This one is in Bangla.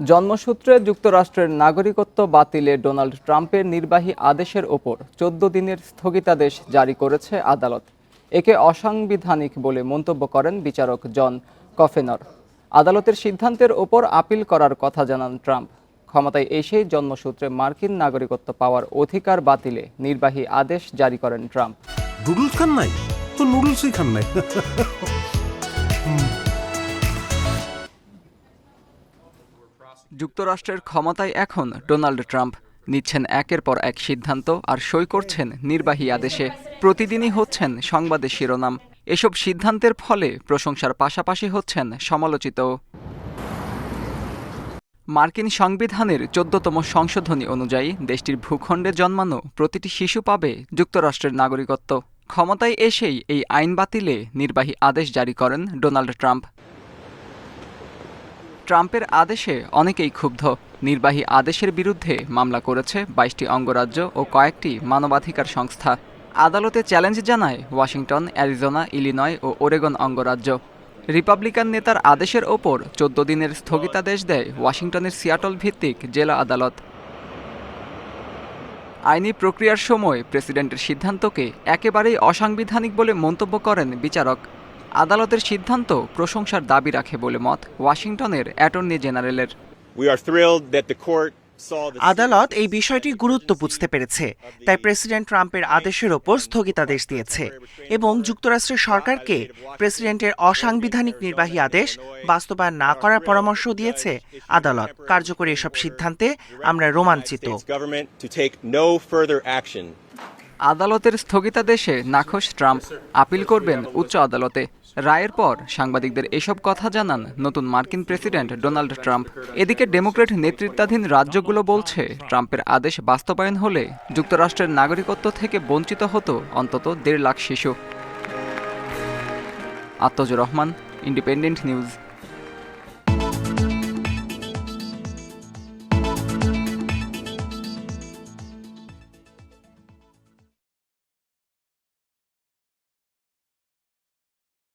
জন্মসূত্রে যুক্তরাষ্ট্রের নাগরিকত্ব বাতিলে ডোনাল্ড ট্রাম্পের নির্বাহী আদেশের ওপর চোদ্দ দিনের স্থগিতাদেশ জারি করেছে আদালত। একে অসাংবিধানিক বলে মন্তব্য করেন বিচারক জন কফেনর। আদালতের সিদ্ধান্তের ওপর আপিল করার কথা জানান ট্রাম্প। ক্ষমতায় এসেই জন্মসূত্রে মার্কিন নাগরিকত্ব পাওয়ার অধিকার বাতিলে নির্বাহী আদেশ জারি করেন ট্রাম্প। নুডলস খান নাই? তো নুডলসই খান নাই। যুক্তরাষ্ট্রের ক্ষমতায় এখন ডোনাল্ড ট্রাম্প নিচ্ছেন একের পর এক সিদ্ধান্ত আর সই করছেন নির্বাহী আদেশে। প্রতিদিনই হচ্ছেন সংবাদের শিরোনাম। এসব সিদ্ধান্তের ফলে প্রশংসার পাশাপাশি হচ্ছেন সমালোচিত। মার্কিন সংবিধানের চোদ্দতম সংশোধনী অনুযায়ী দেশটির ভূখণ্ডে জন্মানো প্রতিটি শিশু পাবে যুক্তরাষ্ট্রের নাগরিকত্ব। ক্ষমতায় এসেই এই আইন বাতিলে নির্বাহী আদেশ জারি করেন ডোনাল্ড ট্রাম্প। ট্রাম্পের আদেশে অনেকেই ক্ষুব্ধ। নির্বাহী আদেশের বিরুদ্ধে মামলা করেছে বাইশটি অঙ্গরাজ্য ও কয়েকটি মানবাধিকার সংস্থা। আদালতে চ্যালেঞ্জ জানায় ওয়াশিংটন, অ্যারিজোনা, ইলিনয় ও ওরেগন অঙ্গরাজ্য। রিপাবলিকান নেতার আদেশের ওপর চোদ্দ দিনের স্থগিতাদেশ দেয় ওয়াশিংটনের সিয়াটল ভিত্তিক জেলা আদালত। আইনি প্রক্রিয়ার সময় প্রেসিডেন্টের সিদ্ধান্তকে একেবারেই অসাংবিধানিক বলে মন্তব্য করেন বিচারক। আদালতের সিদ্ধান্ত প্রশংসার দাবি রাখে বলে মত ওয়াশিংটনের অ্যাটর্নি জেনারেলের। আদালত এই বিষয়টির গুরুত্ব বুঝতে পেরেছে তাই প্রেসিডেন্ট ট্রাম্পের আদেশের ওপর স্থগিতাদেশ দিয়েছে এবং যুক্তরাষ্ট্রের সরকারকে প্রেসিডেন্টের অসাংবিধানিক নির্বাহী আদেশ বাস্তবায়ন না করার পরামর্শ দিয়েছে আদালত। কার্যকরী এসব সিদ্ধান্তে আমরা রোমাঞ্চিত। আদালতের স্থগিতাদেশে নাখোশ ট্রাম্প আপিল করবেন উচ্চ আদালতে। রায়ের পর সাংবাদিকদের এসব কথা জানান নতুন মার্কিন প্রেসিডেন্ট ডোনাল্ড ট্রাম্প। এদিকে ডেমোক্রেট নেতৃত্বাধীন রাজ্যগুলো বলছে ট্রাম্পের আদেশ বাস্তবায়ন হলে যুক্তরাষ্ট্রের নাগরিকত্ব থেকে বঞ্চিত হতো অন্তত দেড় লাখ শিশু। আত্মজ রহমান ইন্ডিপেন্ডেন্ট নিউজ